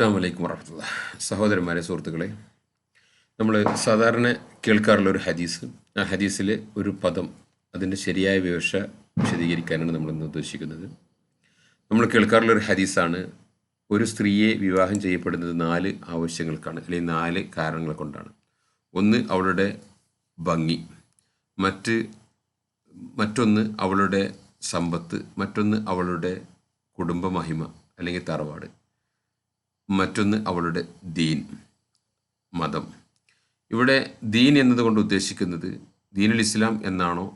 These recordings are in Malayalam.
അസ്സാം വലൈക്കും സഹോദരന്മാരെ സുഹൃത്തുക്കളെ നമ്മൾ സാധാരണ കേൾക്കാറുള്ള ഒരു ഹദീസ്. ആ ഹദീസിലെ ഒരു പദം അതിന്റെ ശരിയായ വിവക്ഷ വിശദീകരിക്കാനാണ് നമ്മൾ ഇന്ന് ഉദ്ദേശിക്കുന്നത്. നമ്മൾ കേൾക്കാറുള്ള ഒരു ഹദീസാണ് ഒരു സ്ത്രീയെ വിവാഹം ചെയ്യപ്പെടുന്നത് നാല് ആവശ്യങ്ങൾക്കാണ് അല്ലെങ്കിൽ നാല് കാരണങ്ങൾ കൊണ്ടാണ്. ഒന്ന് അവളുടെ ഭംഗി മറ്റ് മറ്റൊന്ന് അവളുടെ സമ്പത്ത് മറ്റൊന്ന് അവളുടെ കുടുംബമഹിമ അല്ലെങ്കിൽ തറവാട്. മറ്റൊന്ന് അവളുടെ ദീൻ മതം. ഇവിടെ ദീൻ എന്നതുകൊണ്ട് ഉദ്ദേശിക്കുന്നത് ദീനുൽ ഇസ്ലാം എന്നാണോ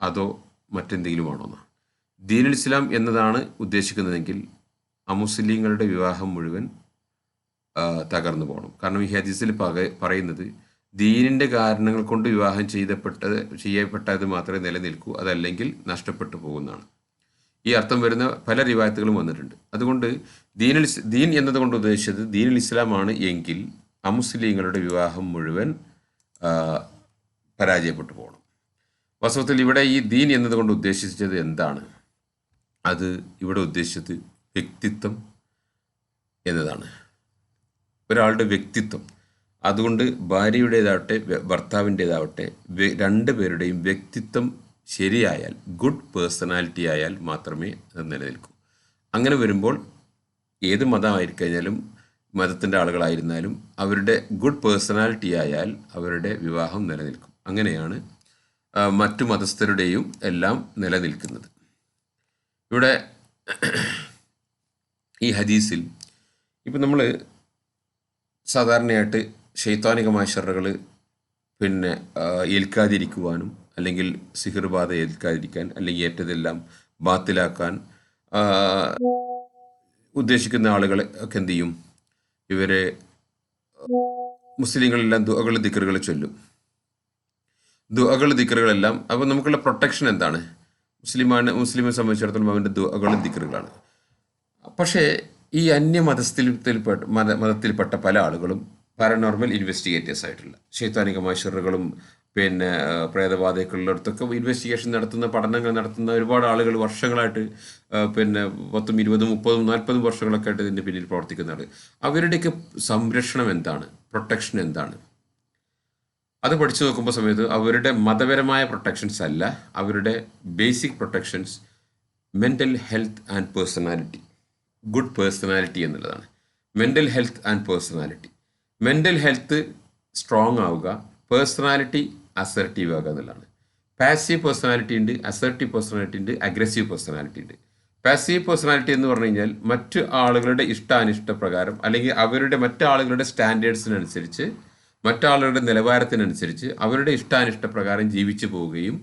അതോ മറ്റെന്തെങ്കിലും ആണോ എന്നാണ്. ദീനുൽ ഇസ്ലാം എന്നതാണ് ഉദ്ദേശിക്കുന്നതെങ്കിൽ അമുസ്ലിങ്ങളുടെ വിവാഹം മുഴുവൻ തകർന്നു പോകണം. കാരണം ഈ ഹദീസിൽ പക പറയുന്നത് ദീനിന്റെ കാരണങ്ങൾ കൊണ്ട് വിവാഹം ചെയ്തപ്പെട്ടത് ചെയ്യപ്പെട്ടത് മാത്രമേ നിലനിൽക്കൂ അതല്ലെങ്കിൽ നഷ്ടപ്പെട്ടു പോകുന്നതാണ്. ഈ അർത്ഥം വരുന്ന പല റിവായത്തുകളും വന്നിട്ടുണ്ട്. അതുകൊണ്ട് ദീനുൽ ദീൻ എന്നതുകൊണ്ട് ഉദ്ദേശിച്ചത് ദീനുൽ ഇസ്ലാമാണ് എങ്കിൽ അമുസ്ലിങ്ങളുടെ വിവാഹം മുഴുവൻ പരാജയപ്പെട്ടു പോകണം. വാസ്തവത്തിൽ ഇവിടെ ഈ ദീൻ എന്നതുകൊണ്ട് ഉദ്ദേശിച്ചത് എന്താണ്? അത് ഇവിടെ ഉദ്ദേശിച്ചത് വ്യക്തിത്വം എന്നതാണ്. ഒരാളുടെ വ്യക്തിത്വം. അതുകൊണ്ട് ഭാര്യയുടേതാവട്ടെ ഭർത്താവിന്റേതാവട്ടെ രണ്ട് പേരുടെയും വ്യക്തിത്വം ശരിയായാൽ ഗുഡ് പേഴ്സണാലിറ്റി ആയാൽ മാത്രമേ അത് നിലനിൽക്കൂ. അങ്ങനെ വരുമ്പോൾ ഏത് മതമായിരിക്കഴിഞ്ഞാലും മതത്തിന്റെ ആളുകളായിരുന്നാലും അവരുടെ ഗുഡ് പേഴ്സണാലിറ്റി ആയാൽ അവരുടെ വിവാഹം നിലനിൽക്കും. അങ്ങനെയാണ് മറ്റു മതസ്ഥരുടെയും എല്ലാം നിലനിൽക്കുന്നത്. ഇവിടെ ഈ ഹദീസിൽ ഇപ്പം നമ്മൾ സാധാരണയായിട്ട് ശൈത്താനികമായ ഷറുകൾ പിന്നെ ഏൽക്കാതിരിക്കുവാനും അല്ലെങ്കിൽ സിഹിർബാധ ഏൽക്കാതിരിക്കാൻ അല്ലെങ്കിൽ ഏറ്റതെല്ലാം ബാത്തിലാക്കാൻ ഉദ്ദേശിക്കുന്ന ആളുകളെ ഒക്കെ എന്ത് ചെയ്യും? ഇവരെ മുസ്ലിങ്ങളെല്ലാം ദുഅകൾ ദിക്കറുകൾ ചൊല്ലും. ദുഅകൾ ദിക്കറുകളെല്ലാം അപ്പോൾ നമുക്കുള്ള പ്രൊട്ടക്ഷൻ എന്താണ്? മുസ്ലിമാണ് മുസ്ലിമെ സംബന്ധിച്ചിടത്തോളം അവന്റെ ദുഹകളും ദിക്കറുകളാണ് പക്ഷേ ഈ അന്യ മതസ്ഥിൽപ്പെട്ട മത മതത്തിൽപ്പെട്ട പല ആളുകളും പാരനോർമൽ ഇൻവെസ്റ്റിഗേറ്റേഴ്സ് ആയിട്ടുള്ള ശൈത്താനികമായ ഷെറുകളും പിന്നെ പ്രേതബാധയൊക്കെയുള്ളിടത്തൊക്കെ ഇൻവെസ്റ്റിഗേഷൻ നടത്തുന്ന പഠനങ്ങൾ നടത്തുന്ന ഒരുപാട് ആളുകൾ വർഷങ്ങളായിട്ട് പിന്നെ പത്തും ഇരുപതും മുപ്പതും നാൽപ്പതും വർഷങ്ങളൊക്കെ ആയിട്ട് ഇതിന്റെ പിന്നിൽ പ്രവർത്തിക്കുന്നതാണ് അവരുടെയൊക്കെ സംരക്ഷണം എന്താണ്? പ്രൊട്ടക്ഷൻ എന്താണ്? അത് പഠിച്ചു നോക്കുമ്പോൾ സമയത്ത് അവരുടെ മതപരമായ പ്രൊട്ടക്ഷൻസ് അല്ല അവരുടെ basic protections mental health and personality good personality എന്നുള്ളതാണ്. Mental health and personality mental health strong ആവുക പേഴ്സണാലിറ്റി അസർട്ടീവ് ആകുക എന്നുള്ളതാണ്. പാസീവ് പേഴ്സണാലിറ്റി ഉണ്ട് അസർട്ടീവ് പേഴ്സണാലിറ്റി ഉണ്ട് അഗ്രസീവ് പേഴ്സണാലിറ്റി ഉണ്ട്. പാസീവ് പേഴ്സണാലിറ്റി എന്ന് പറഞ്ഞു കഴിഞ്ഞാൽ മറ്റു ആളുകളുടെ ഇഷ്ടാനിഷ്ടപ്രകാരം അല്ലെങ്കിൽ അവരുടെ മറ്റാളുകളുടെ സ്റ്റാൻഡേർഡ്സിനനുസരിച്ച് മറ്റാളുകളുടെ നിലവാരത്തിനനുസരിച്ച് അവരുടെ ഇഷ്ടാനിഷ്ടപ്രകാരം ജീവിച്ചു പോവുകയും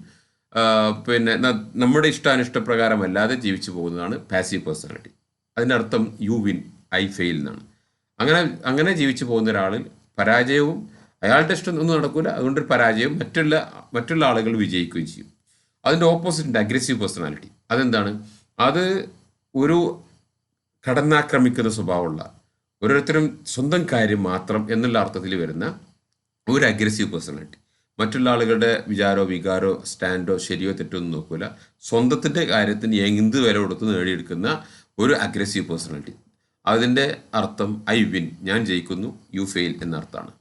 പിന്നെ നമ്മുടെ ഇഷ്ടാനിഷ്ട പ്രകാരമല്ലാതെ ജീവിച്ചു പോകുന്നതാണ് പാസീവ് പേഴ്സണാലിറ്റി അതിന്റെ അർത്ഥം യു വിൻ ഐ ഫെയിൽ എന്നാണ്. അങ്ങനെ അങ്ങനെ ജീവിച്ചു പോകുന്ന ഒരാളിൽ പരാജയവും അയാളുടെ ഇഷ്ടം ഒന്നും നടക്കില്ല അതുകൊണ്ട് ഒരു പരാജയവും മറ്റുള്ള മറ്റുള്ള ആളുകൾ വിജയിക്കുകയും ചെയ്യും. അതിന്റെ ഓപ്പോസിറ്റ് അഗ്രസീവ് പേഴ്സണാലിറ്റി അതെന്താണ്? അത് ഒരു കടന്നാക്രമിക്കുന്ന സ്വഭാവമുള്ള ഓരോരുത്തരും സ്വന്തം കാര്യം മാത്രം എന്നുള്ള അർത്ഥത്തിൽ വരുന്ന ഒരു അഗ്രസീവ് പേഴ്സണാലിറ്റി മറ്റുള്ള ആളുകളുടെ വിചാരോ വികാരോ സ്റ്റാൻഡോ ശരിയോ തെറ്റോ ഒന്നും നോക്കൂല. സ്വന്തത്തിന്റെ കാര്യത്തിന് എന്ത് വില കൊടുത്ത് നേടിയെടുക്കുന്ന ഒരു അഗ്രസീവ് പേഴ്സണാലിറ്റി അതിന്റെ അർത്ഥം ഐ വിൻ ഞാൻ ജയിക്കുന്നു. യു ഫെയിൽ എന്ന അർത്ഥമാണ്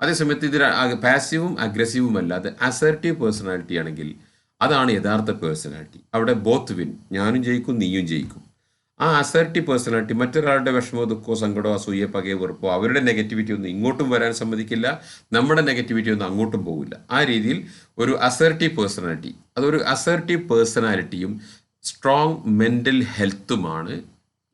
അതേസമയത്ത് ഇത് പാസീവും അഗ്രസീവും അല്ലാതെ അസർട്ടീവ് പേഴ്സണാലിറ്റി ആണെങ്കിൽ അതാണ് യഥാർത്ഥ പേഴ്സണാലിറ്റി അവിടെ ബോത്ത് വിൻ ഞാനും ജയിക്കും നീയും ജയിക്കും. ആ അസർട്ടീവ് പേഴ്സണാലിറ്റി മറ്റൊരാളുടെ വിഷമോ ദുഃഖമോ സങ്കടമോ അസൂയ പകയോ വെറുപ്പോ അവരുടെ നെഗറ്റിവിറ്റി ഒന്നും ഇങ്ങോട്ടും വരാൻ സമ്മതിക്കില്ല. നമ്മുടെ നെഗറ്റിവിറ്റി ഒന്നും അങ്ങോട്ടും പോകില്ല ആ രീതിയിൽ ഒരു അസർട്ടീവ് പേഴ്സണാലിറ്റി അതൊരു അസർട്ടീവ് പേഴ്സണാലിറ്റിയും സ്ട്രോങ് മെന്റൽ ഹെൽത്തുമാണ്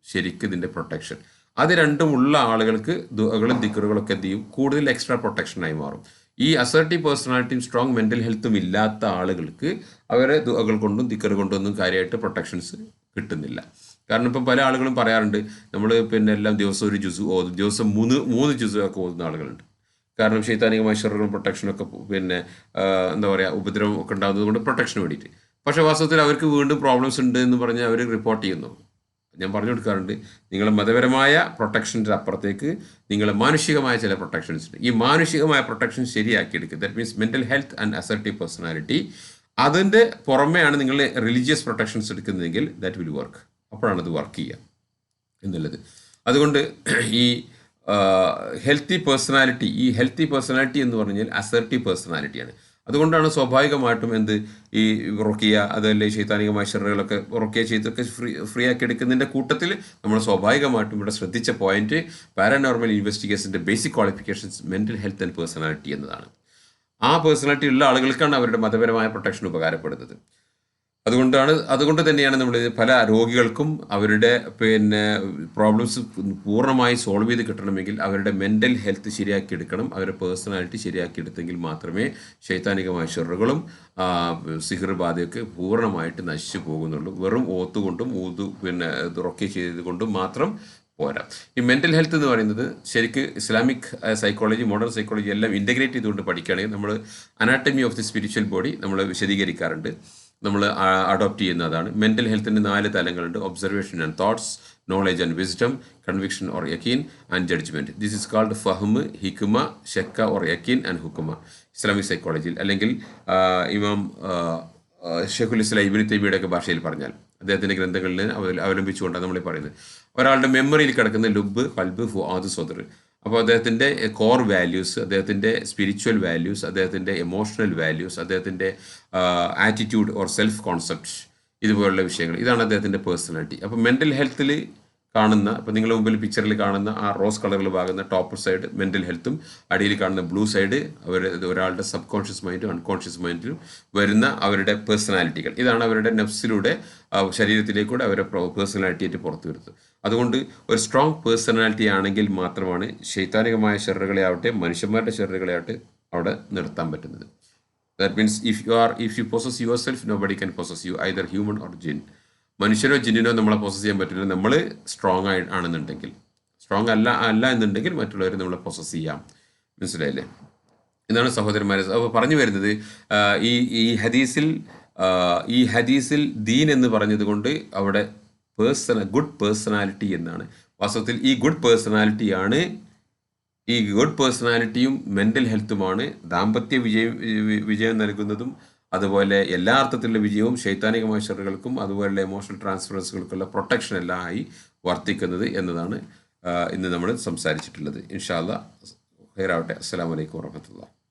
ശരിക്കും ഇതിന്റെ പ്രൊട്ടക്ഷൻ അത് രണ്ടും ഉള്ള ആളുകൾക്ക് ദുഃഖകളും ദിക്കറുകളൊക്കെ എന്ത് ചെയ്യും? കൂടുതൽ എക്സ്ട്രാ പ്രൊട്ടക്ഷനായി മാറും. ഈ അസർട്ടീവ് പേഴ്സണാലിറ്റിയും സ്ട്രോങ് മെന്റൽ ഹെൽത്തും ഇല്ലാത്ത ആളുകൾക്ക് അവരെ ദുഃഖകൾ കൊണ്ടും ദിക്കറ് ഒന്നും കാര്യമായിട്ട് പ്രൊട്ടക്ഷൻസ് കിട്ടുന്നില്ല. കാരണം ഇപ്പം പല ആളുകളും പറയാറുണ്ട് നമ്മൾ പിന്നെ എല്ലാം ദിവസം ഒരു ജുസു ഓതും ദിവസം മൂന്ന് മൂന്ന് ജുസു ഒക്കെ ഓതുന്ന ആളുകളുണ്ട്. കാരണം ശൈത്താനികമായ ഷെറുകളും പ്രൊട്ടക്ഷനൊക്കെ പിന്നെ എന്താ പറയുക ഉപദ്രവം ഒക്കെ ഉണ്ടാകുന്നത് കൊണ്ട് പ്രൊട്ടക്ഷന് വേണ്ടിയിട്ട്. പക്ഷേ വാസ്തവത്തിൽ അവർക്ക് വീണ്ടും പ്രോബ്ലംസ് ഉണ്ട് എന്ന് പറഞ്ഞ് അവർ റിപ്പോർട്ട് ചെയ്യുന്നു. ഞാൻ പറഞ്ഞു കൊടുക്കാറുണ്ട്. നിങ്ങൾ മതപരമായ പ്രൊട്ടക്ഷന്റെ അപ്പുറത്തേക്ക് നിങ്ങൾ മാനുഷികമായ ചില പ്രൊട്ടക്ഷൻസ് ഉണ്ട്. ഈ മാനുഷികമായ protection ശരിയാക്കിയെടുക്കുക. That means mental health and assertive personality അതിന്റെ പുറമെയാണ് നിങ്ങൾ റിലീജിയസ് പ്രൊട്ടക്ഷൻസ് എടുക്കുന്നതെങ്കിൽ ദാറ്റ് വിൽ വർക്ക് അപ്പോഴാണ് അത് വർക്ക് ചെയ്യുക എന്നുള്ളത്. അതുകൊണ്ട് ഈ ഹെൽത്തി പേഴ്സണാലിറ്റി ഈ ഹെൽത്തി പേഴ്സണാലിറ്റി എന്ന് പറഞ്ഞാൽ അസർട്ടീവ് പേഴ്സണാലിറ്റിയാണ് അതുകൊണ്ടാണ് സ്വാഭാവികമായിട്ടും എന്ത് ഈ റൊക്കിയ അതല്ലേ ശൈതാനികമായ ഷെറുകളൊക്കെ റൊക്കിയ ചെയ്തൊക്കെ ഫ്രീ ഫ്രീ ആക്കി എടുക്കുന്നതിന്റെ കൂട്ടത്തിൽ നമ്മൾ സ്വാഭാവികമായിട്ടും ഇവിടെ ശ്രദ്ധിച്ച point paranormal ഇൻവെസ്റ്റിഗേഷന്റെ basic qualifications mental health and personality എന്നതാണ്. ആ പേഴ്സണാലിറ്റി ഉള്ള ആളുകൾക്കാണ് അവരുടെ മതപരമായ പ്രൊട്ടക്ഷൻ ഉപകാരപ്പെടുന്നത്. അതുകൊണ്ടാണ് അതുകൊണ്ട് തന്നെയാണ് നമ്മൾ പല രോഗികൾക്കും അവരുടെ പിന്നെ പ്രോബ്ലംസ് പൂർണമായി സോൾവ് ചെയ്ത് കിട്ടണമെങ്കിൽ അവരുടെ മെന്റൽ ഹെൽത്ത് ശരിയാക്കി എടുക്കണം അവരുടെ പേഴ്സണാലിറ്റി ശരിയാക്കി എടുത്തെങ്കിൽ മാത്രമേ ശൈത്താനികമായ ഷെറുകളും സിഹർ ബാധയൊക്കെ പൂർണമായിട്ട് നശിച്ചു പോകുന്നുള്ളൂ. വെറും ഓത്തുകൊണ്ടും ഊതു പിന്നെ റൊക്കെ ചെയ്തുകൊണ്ടും മാത്രം പോരാ. ഈ മെന്റൽ ഹെൽത്ത് എന്ന് പറയുന്നത് ശരിക്ക് ഇസ്ലാമിക് സൈക്കോളജി മോഡേൺ സൈക്കോളജി എല്ലാം ഇന്റഗ്രേറ്റ് ചെയ്തുകൊണ്ട് പഠിക്കുകയാണെങ്കിൽ നമ്മൾ anatomy of the spiritual body നമ്മൾ വിശദീകരിക്കാറുണ്ട്. നമ്മൾ അഡോപ്റ്റ് ചെയ്യുന്നതാണ് മെന്റൽ ഹെൽത്തിന്റെ നാല് തലങ്ങളുണ്ട്. Observation and thoughts knowledge and wisdom conviction or യക്കീൻ and judgement this is called ഫഹ്മ് ഹിക്കുമ ഷെക്ക ഓർ യക്കീൻ ആൻഡ് ഹുക്കുമ ഇസ്ലാമിക് സൈക്കോളജിയിൽ അല്ലെങ്കിൽ ഇമാം ഷെഖുൽ ഇസ്ലാം ഇബിൻ തൈമിയുടെയൊക്കെ ഭാഷയിൽ പറഞ്ഞാൽ അദ്ദേഹത്തിന്റെ ഗ്രന്ഥങ്ങളിൽ അവ- അവലംബിച്ചുകൊണ്ടാണ് നമ്മൾ പറയുന്നത്. ഒരാളുടെ മെമ്മറിയിൽ കിടക്കുന്ന ലുബ് കൽബ് ഫുആദ് സ്വദർ. അപ്പോൾ അദ്ദേഹത്തിന്റെ കോർ വാല്യൂസ് അദ്ദേഹത്തിന്റെ സ്പിരിച്വൽ വാല്യൂസ് അദ്ദേഹത്തിന്റെ എമോഷണൽ വാല്യൂസ് അദ്ദേഹത്തിന്റെ ആറ്റിറ്റ്യൂഡ് ഓർ സെൽഫ് കോൺസെപ്റ്റ് ഇതുപോലുള്ള വിഷയങ്ങൾ. ഇതാണ് അദ്ദേഹത്തിന്റെ പേഴ്സണാലിറ്റി അപ്പോൾ മെന്റൽ ഹെൽത്തിൽ കാണുന്ന ഇപ്പോൾ നിങ്ങളുടെ മുമ്പിൽ പിക്ചറിൽ കാണുന്ന ആ റോസ് കളറിൽ പാകുന്ന ടോപ്പ് സൈഡ് മെന്റൽ ഹെൽത്തും അടിയിൽ കാണുന്ന ബ്ലൂ സൈഡ് അവർ ഒരാളുടെ സബ് കോൺഷ്യസ് മൈൻഡും അൺകോൺഷ്യസ് മൈൻഡിലും വരുന്ന അവരുടെ പേഴ്സണാലിറ്റികൾ ഇതാണ് അവരുടെ നെഫ്സിലൂടെ ശരീരത്തിലേക്കൂടെ അവരുടെ പേഴ്സണാലിറ്റി ആയിട്ട് പുറത്തു വരുന്നത്. അതുകൊണ്ട് ഒരു സ്ട്രോങ് പേഴ്സണാലിറ്റി ആണെങ്കിൽ മാത്രമാണ് ശൈത്താനികമായ ഷെറുകളെ ആവട്ടെ മനുഷ്യന്മാരുടെ ഷെറുകളെ ആവട്ടെ അവിടെ നിർത്താൻ പറ്റുന്നത്. That means if you are if you possess yourself nobody can possess you either human or ജിൻ മനുഷ്യരോ ജിന്നിനോ നമ്മളെ പ്രോസസ് ചെയ്യാൻ പറ്റില്ല. നമ്മൾ സ്ട്രോങ് ആയി ആണെന്നുണ്ടെങ്കിൽ. സ്ട്രോങ് അല്ല അല്ല എന്നുണ്ടെങ്കിൽ മറ്റുള്ളവർ നമ്മളെ പ്രോസസ് ചെയ്യാം. മനസ്സിലായില്ലേ? എന്നാണ് സഹോദരന്മാരെ. അപ്പോൾ പറഞ്ഞു വരുന്നത് ഈ ഈ ഹദീസിൽ ഈ ഹദീസിൽ ദീൻ എന്ന് പറഞ്ഞത് കൊണ്ട് അവിടെ പേഴ്സണ ഗുഡ് പേഴ്സണാലിറ്റി എന്നാണ്. വാസ്തവത്തിൽ ഈ ഗുഡ് പേഴ്സണാലിറ്റിയാണ് ഈ ഗുഡ് പേഴ്സണാലിറ്റിയും മെന്റൽ ഹെൽത്തുമാണ് ദാമ്പത്യ വിജയം വിജയം നൽകുന്നതും അതുപോലെ എല്ലാ അർത്ഥത്തിലുള്ള വിജയവും ശൈത്താനികമായ ഷെറുകൾക്കും അതുപോലെ എമോഷണൽ ട്രാൻസ്ഫറൻസുകൾക്കുള്ള പ്രൊട്ടക്ഷൻ എല്ലാം ആയി വർത്തിക്കുന്നത് എന്നതാണ് ഇന്ന് നമ്മൾ സംസാരിച്ചിട്ടുള്ളത്. ഇൻഷാല്ല ഹൈറാവട്ടെ. അസ്സാം വലൈക്കും വാഹമത്തുള്ള